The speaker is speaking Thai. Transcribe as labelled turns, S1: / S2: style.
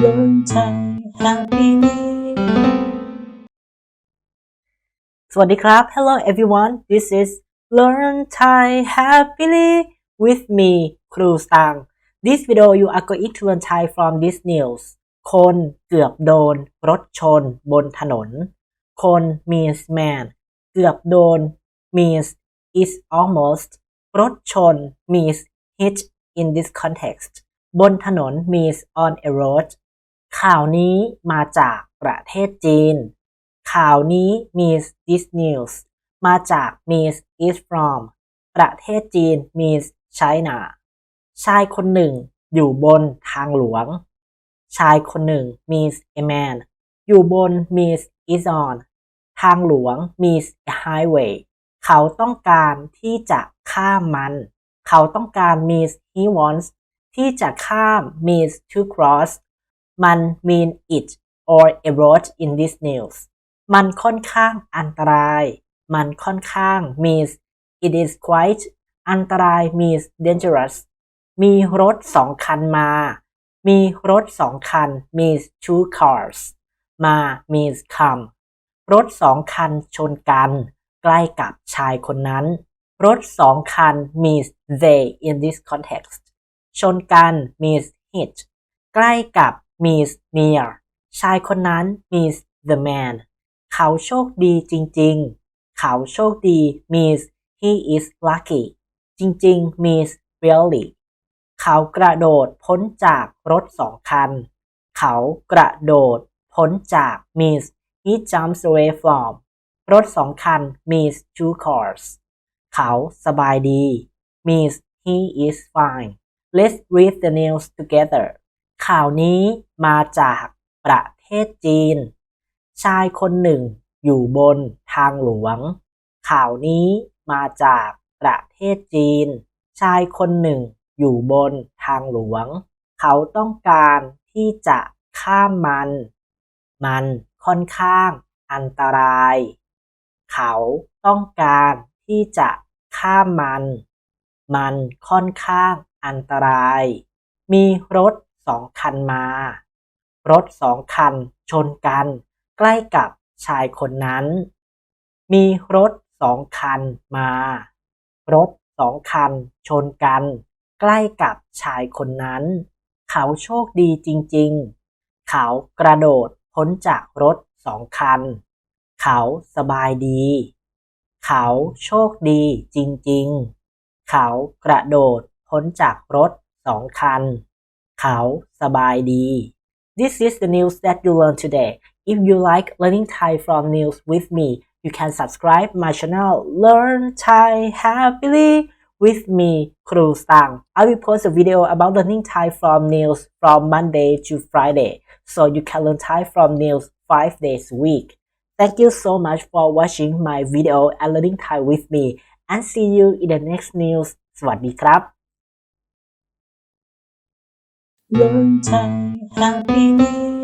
S1: ใจสวัสดีครับ Hello everyone this is Learn Thai happily with me ครูสตัง This video you are going to learn Thai from this news คนเกือบโดนรถชน บนถนน คน means man เกือบโดน means is almost รถชน means hit in this context บนถนน means on a road ข่าวนี้มาจากประเทศจีน ข่าวนี้มี this news มาจาก means is from ประเทศจีน means China ชายคนหนึ่งอยู่บนทางหลวง ชายคนหนึ่ง means a man อยู่บน means is on ทางหลวง means highway เขาต้องการที่จะข้ามมัน เขาต้องการ means he wants ที่จะข้าม means to cross มัน mean it or erode in this news มันค่อนข้างอันตราย มันค่อนข้าง means it is quite อันตราย means dangerous มีรถสองคันมา มีรถสองคัน means two cars มา means come รถสองคันชนกัน ใกล้กับชายคนนั้น รถสองคัน means they in this context ชนกัน means hit ใกล้กับ means near ชายคนนั้น means the man เขาโชคดีจริงๆ เขาโชคดี means he is lucky จริงๆ means really เขากระโดดพ้นจากรถสองคัน เขากระโดดพ้นจาก means he jumps away from รถสองคัน means two cars เขาสบายดี means he is fine let's read the news together ข่าวนี้มาจากประเทศจีน ชายคนหนึ่งอยู่บนทางหลวง ข่าวนี้มาจากประเทศจีน ชายคนหนึ่งอยู่บนทางหลวง เขาต้องการที่จะข้ามมัน มันค่อนข้างอันตราย เขาต้องการที่จะข้ามมัน มันค่อนข้างอันตราย มีรถสองคันมา รถสองคันชนกัน ใกล้กับชายคนนั้น มีรถสองคันมา รถสองคันชนกัน ใกล้กับชายคนนั้น เขาโชคดีจริง ๆ เขากระโดดพ้นจากรถสองคัน เขาสบายดี เขาโชคดีจริงๆ เขากระโดดพ้นจากรถสองคันเขาสบายดี This is the news that you learn today. If you like learning Thai from news with me, you can subscribe my channel Learn Thai Happily with me, ครูสัง I will post a video about learning Thai from news from Monday to Friday, so you can learn Thai from news five days a week. Thank you so much for watching my video and learning Thai with me, and see you in the next news. สวัสดีครับล้นใจ Happy New